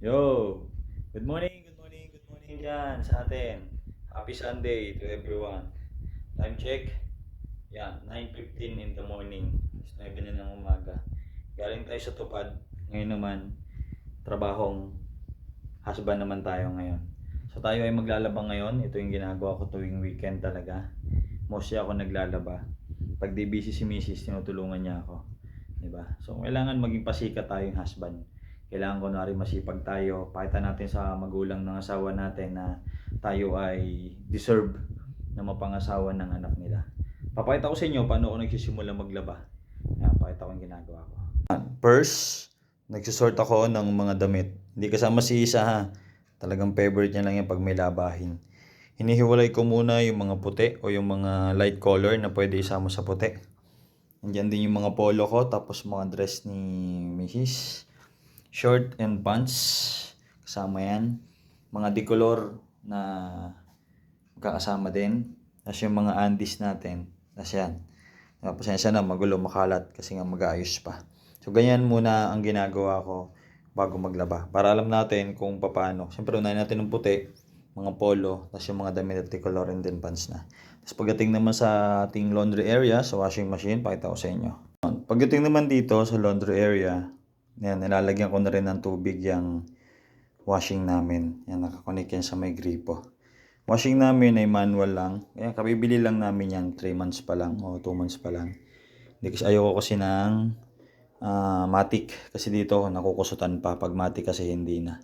Yo! Good morning, good morning, good morning dyan sa atin. Happy Sunday to everyone. Time check. Yan, 9.15 in the morning. Is 9 na ng umaga. Galing tayo sa tupad. Ngayon naman, trabahong husband naman tayo ngayon. So tayo ay maglalaba ngayon. Ito yung ginagawa ko tuwing weekend talaga. Mostly ako naglalaba. Pag di busy si Mrs., tinutulungan niya ako. 'Di ba? So kailangan maging pasikat tayong husband kailangan ko na rin masipag tayo. Pakita natin sa magulang ng asawa natin na tayo ay deserve na mapangasawa ng anak nila. Papakita ko sa inyo paano ako nagsisimula maglaba. Ayan, pakita ko yung ginagawa ko. First, nagsusort ako ng mga damit. Hindi kasama si Isa ha. Talagang favorite niya lang yan pag may labahin. Hinihiwalay ko muna yung mga puti o yung mga light color na pwede isama sa puti. Nandiyan din yung mga polo ko, tapos mga dress ni Mrs short and pants kasama yan. Mga decolor na magkakasama din. Tapos yung mga undies natin tapos yan. Ah, pasensya na magulo makalat kasi nga mag-aayos pa. So ganyan muna ang ginagawa ko bago maglaba. Para alam natin kung paano siyempre unahin natin ng puti mga polo tapos yung mga damit at decolor and then pants na. Tapos pagdating naman sa ating laundry area sa washing machine pakita ko sa inyo. Pagdating naman dito sa laundry area yan, nilalagyan ko na rin ng tubig yung washing namin. Yan, nakakonek yan sa may gripo. Washing namin ay manual lang. Kaya kabibili lang namin yan 3 months pa lang o 2 months pa lang. Kasi ayoko kasi ng ah, matic. Kasi dito nakukusutan pa. Pag matic kasi hindi na.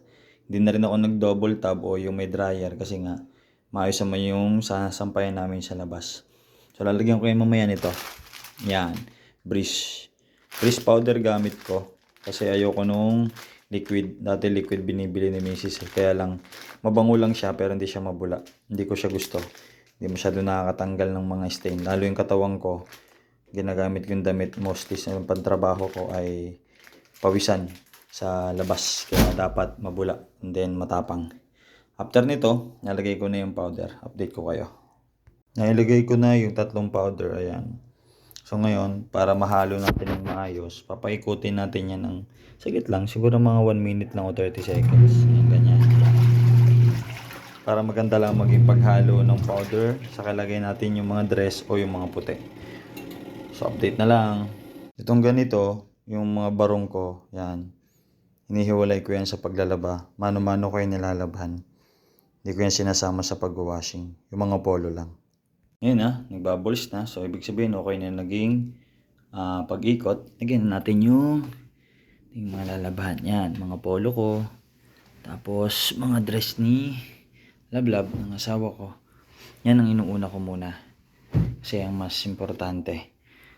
Hindi na rin ako nag-double tab o yung may dryer kasi nga maayos naman yung sasampayan namin sa labas. So lalagyan ko yung mamaya nito. Yan. Breeze. Breeze powder gamit ko. Kasi ayoko nung liquid. Dati liquid binibili ni Mrs. eh. Kaya lang, mabango lang siya pero hindi siya mabula. Hindi ko siya gusto. Hindi masyado nakakatanggal ng mga stain. Lalo yung katawan ko, ginagamit yung damit mostly sa pantrabaho ko ay pawisan sa labas. Kaya dapat mabula and then matapang. After nito, nalagay ko na yung powder. Update ko kayo. Nailagay ko na yung tatlong powder. Ayan. So ngayon, para mahalo natin ng maayos, papaikutin natin yan ng sagit lang. Siguro mga 1 minute lang o 30 seconds. Yan, ganyan. Para maganda lang maging paghalo ng powder. Saka lagay natin yung mga dress o yung mga puti. So update na lang. Itong ganito, yung mga barong ko, yan. Hinihiwalay ko yan sa paglalaba. Mano-mano ko yung nilalabhan. Hindi ko yan sinasama sa pag-washing. Yung mga polo lang. Ngayon na, nagbaballs na. So, ibig sabihin, okay na naging ah, pag-ikot. Lagyan na natin yung, yung mga lalabahan. Yan, mga polo ko. Tapos, mga dress ni Lablab, ng asawa ko. Yan ang inuuna ko muna. Kasi ang mas importante.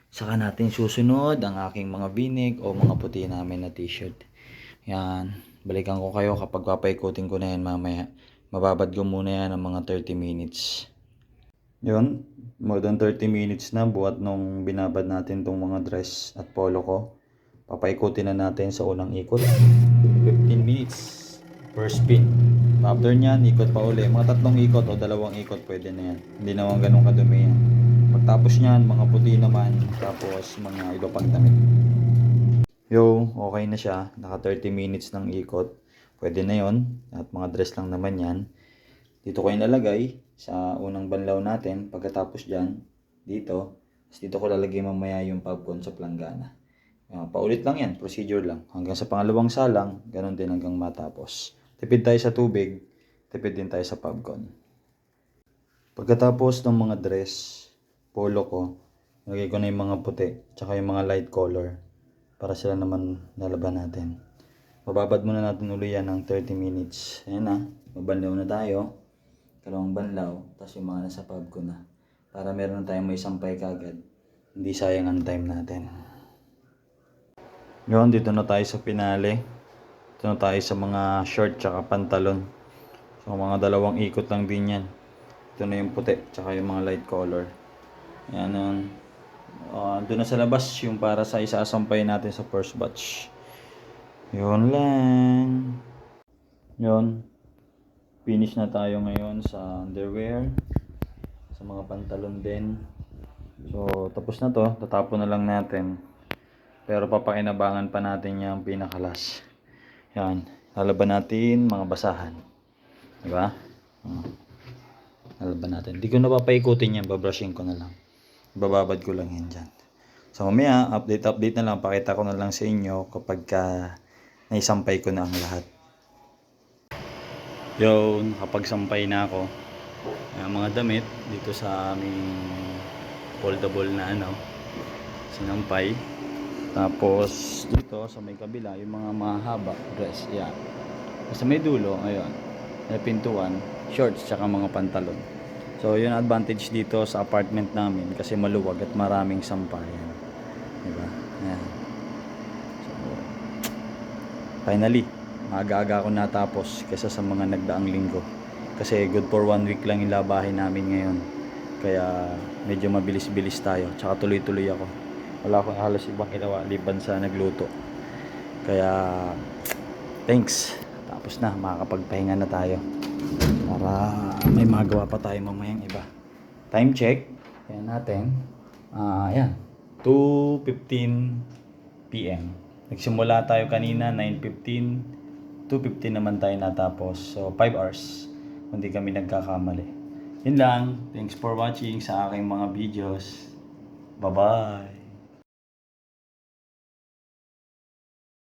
Saka natin susunod ang aking mga binig o mga puti namin na t-shirt. Yan. Balikan ko kayo kapag papaikutin ko na yan mamaya. Mababad ko muna yan ng mga 30 minutes. Yun, more than 30 minutes na buhat nung binabad natin tong mga dress at polo ko. Papaikutin na natin sa unang ikot. 15 minutes per spin. After nyan, ikot pa uli. Mga tatlong ikot o dalawang ikot pwede na yan. Hindi naman ganun kadumi yan. Pagtapos nyan, mga puti naman. Tapos mga iba pang damit. Yo, okay na siya. Naka 30 minutes ng ikot. Pwede na yon At mga dress lang naman yan. Dito ko ilalagay sa unang banlaw natin. Pagkatapos dyan, dito. Tapos dito ko lalagay mamaya yung popcorn sa planggana. Uh, paulit lang yan, procedure lang. Hanggang sa pangalawang salang, ganun din hanggang matapos. Tipid tayo sa tubig, tipid din tayo sa popcorn. Pagkatapos ng mga dress, polo ko, lagay ko na yung mga puti, tsaka yung mga light color para sila naman nalaban natin. Mababad muna natin uli yan ng 30 minutes. Ayan na, mabanlaw na tayo. Dalawang banlaw, tapos yung mga nasa pub ko na. Para meron na tayong may sampay kagad. Hindi sayang ang time natin. Yun, dito na tayo sa pinali. Dito na tayo sa mga short tsaka pantalon. So mga dalawang ikot lang din yan. Ito na yung puti tsaka yung mga light color. Yan yun. Uh, doon na sa labas yung para sa isasampay natin sa first batch. Yun lang. Yun. Finish na tayo ngayon sa underwear. Sa mga pantalon din. So, tapos na to. Tatapon na lang natin. Pero papakinabangan pa natin yung pinakalas. Yan. Lalaban natin mga basahan. Diba? Uh, lalaban natin. Hindi ko na papaikutin yan. Babrushing ko na lang. Bababad ko lang yan dyan. So mamaya, update-update na lang. Pakita ko na lang sa inyo kapag ka naisampay ko na ang lahat. Yo, nakapagsampay na ako. Ang mga damit dito sa aming foldable na ano, sinampay. Tapos dito sa may kabila, yung mga mahaba dress, yan. Sa may dulo, ayun, may pintuan, shorts, tsaka mga pantalon. So, yun advantage dito sa apartment namin kasi maluwag at maraming sampayan. Diba? Ayan. So, finally, maaga-aga ako natapos kaysa sa mga nagdaang linggo. Kasi good for one week lang yung labahin namin ngayon. Kaya medyo mabilis-bilis tayo. Tsaka tuloy-tuloy ako. Wala akong halos ibang ginawa liban sa nagluto. Kaya thanks. Tapos na, makakapagpahinga na tayo. Para may magawa pa tayo mamayang iba. Time check. Yan natin. Ah, yan. 2.15 p.m. Nagsimula tayo kanina, 9.15. 2.15 naman tayo natapos. So, 5 hours. Hindi kami nagkakamali. Yun lang. Thanks for watching sa aking mga videos. Bye-bye.